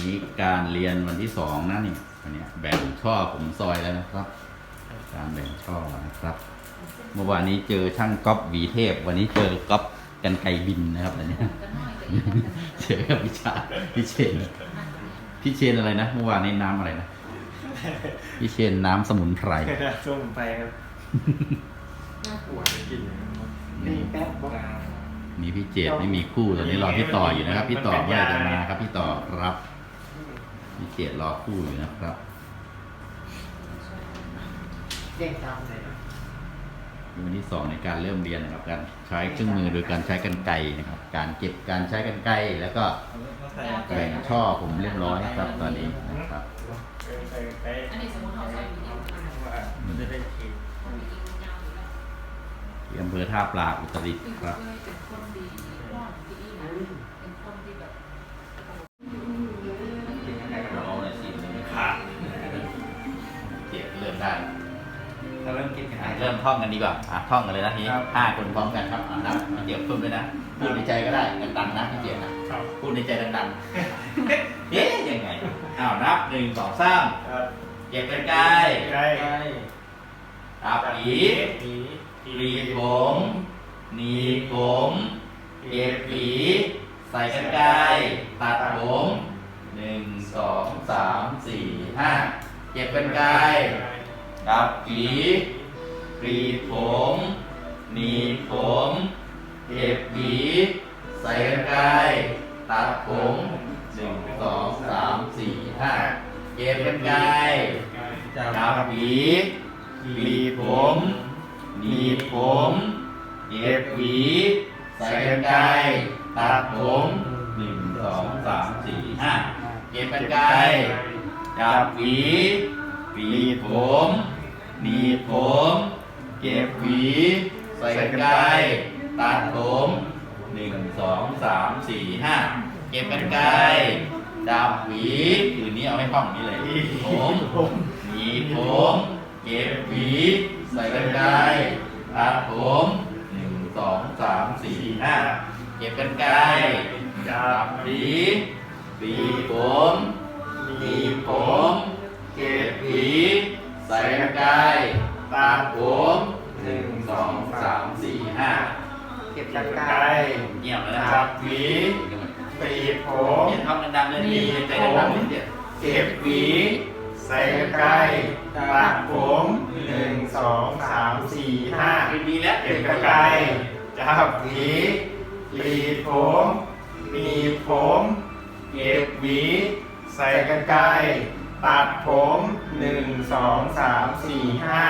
นี้การเรียนวันที่สองนะนี่วันนี้แบ่งช่อผมซอยแล้วนะครับ การแบ่งช่อนะครับ เมื่อวานนี้เจอช่างก๊อฟหวีเทพ วันนี้เจอก๊อฟกันไกรบินนะครับอันนี้เจอกับพิชาพี่เชนพี่เชนอะไรนะเมื่อวานนี้น้ำอะไรนะพี่เชนน้ำสมุนไพรส้มไปครับน่าปวดกินนะครับนี่แป๊บบอกมีพี่เจดไม่มีคู่ตอนนี้รอพี่ต่ออยู่นะครับ พี่ต่อเมื่อไหร่จะมาครับ พี่ต่อครับ พี่เจดรอคู่อยู่นะครับเด้งตามไหนนะวันที่สองในการเริ่มเรียนนะครับการใช้เครื่องมือโดยการใช้กันไกรนะครับ การเก็บการใช้กันไกรแล้วก็แบ่งช่อผมเรียบร้อยครับ ตอนนี้นะครับไปไปอันนี้สมมติเราใช้วิดีโอมาว่ามันจะได้ขีดคนวิดีโอยาวอยู่แล้วที่อำเภอท่าปลาอุตรดิตถ์คือครับ เจ็บเริ่มได้ถ้าเริ่มกินกันอะเริ่มท่องกันดีกว่าอะท่องกันเลยนะทีนี้ห้าคนพร้อมกันครับอะนับพี่เจ็บพุ่มด้วยนะ พูดในใจก็ได้ดังๆนะพี่เจ็บนะ ครับพูดในใจดังๆ เอ๊ะยังไง อ้าวนับหนึ่งสองสามครับเก็บกันไกลใกล้ตับผีผีกรีดผม หนีบผม เก็บผีใส่กันไกลตัดผมหนึ่งสองสามสี่ห้าเก็บกันไกล ตับผีกรีดผมหนีบผมเก็บผีใส่กันไกลตัดผมหนึ่งสองสามสี่ห้าเก็บกันไกลจับหวีกรีผมหนีบผมเก็บหวีใส่กันไกรตัดผมหนึ่งสองสามสี่ห้าเก็บกันไกรจับหวี กรีผม หนีบผม เก็บหวี ใส่กันไกรตัดผมหนึ่งสองสามสี่ห้าเก็บกันไกรจับหวีคืนนี้เอาให้ห้องนี้เลยผมหนีบผม เก็บหวี ใส่กันไกรตัดผมหนึ่งสองสามสี่ห้าเก็บกันไกรจับหวีบีผม หนึ่งสองสามสี่ห้าเก็บกันไกลเงียบแล้วนะคจัรับบหวีตีบผมเขียนท่องดังๆเลยนี่ใจดังๆนิดเดียวเก็บหวีใส่กันไกลตัดผมหนึ่งสองสามสี่ห้าดีแล้วเก็บกันไกลจับหวีหลีผมหนีบผมเก็บหวีใส่กันไกลตัดผมหนึ่งสองสามสี่ห้า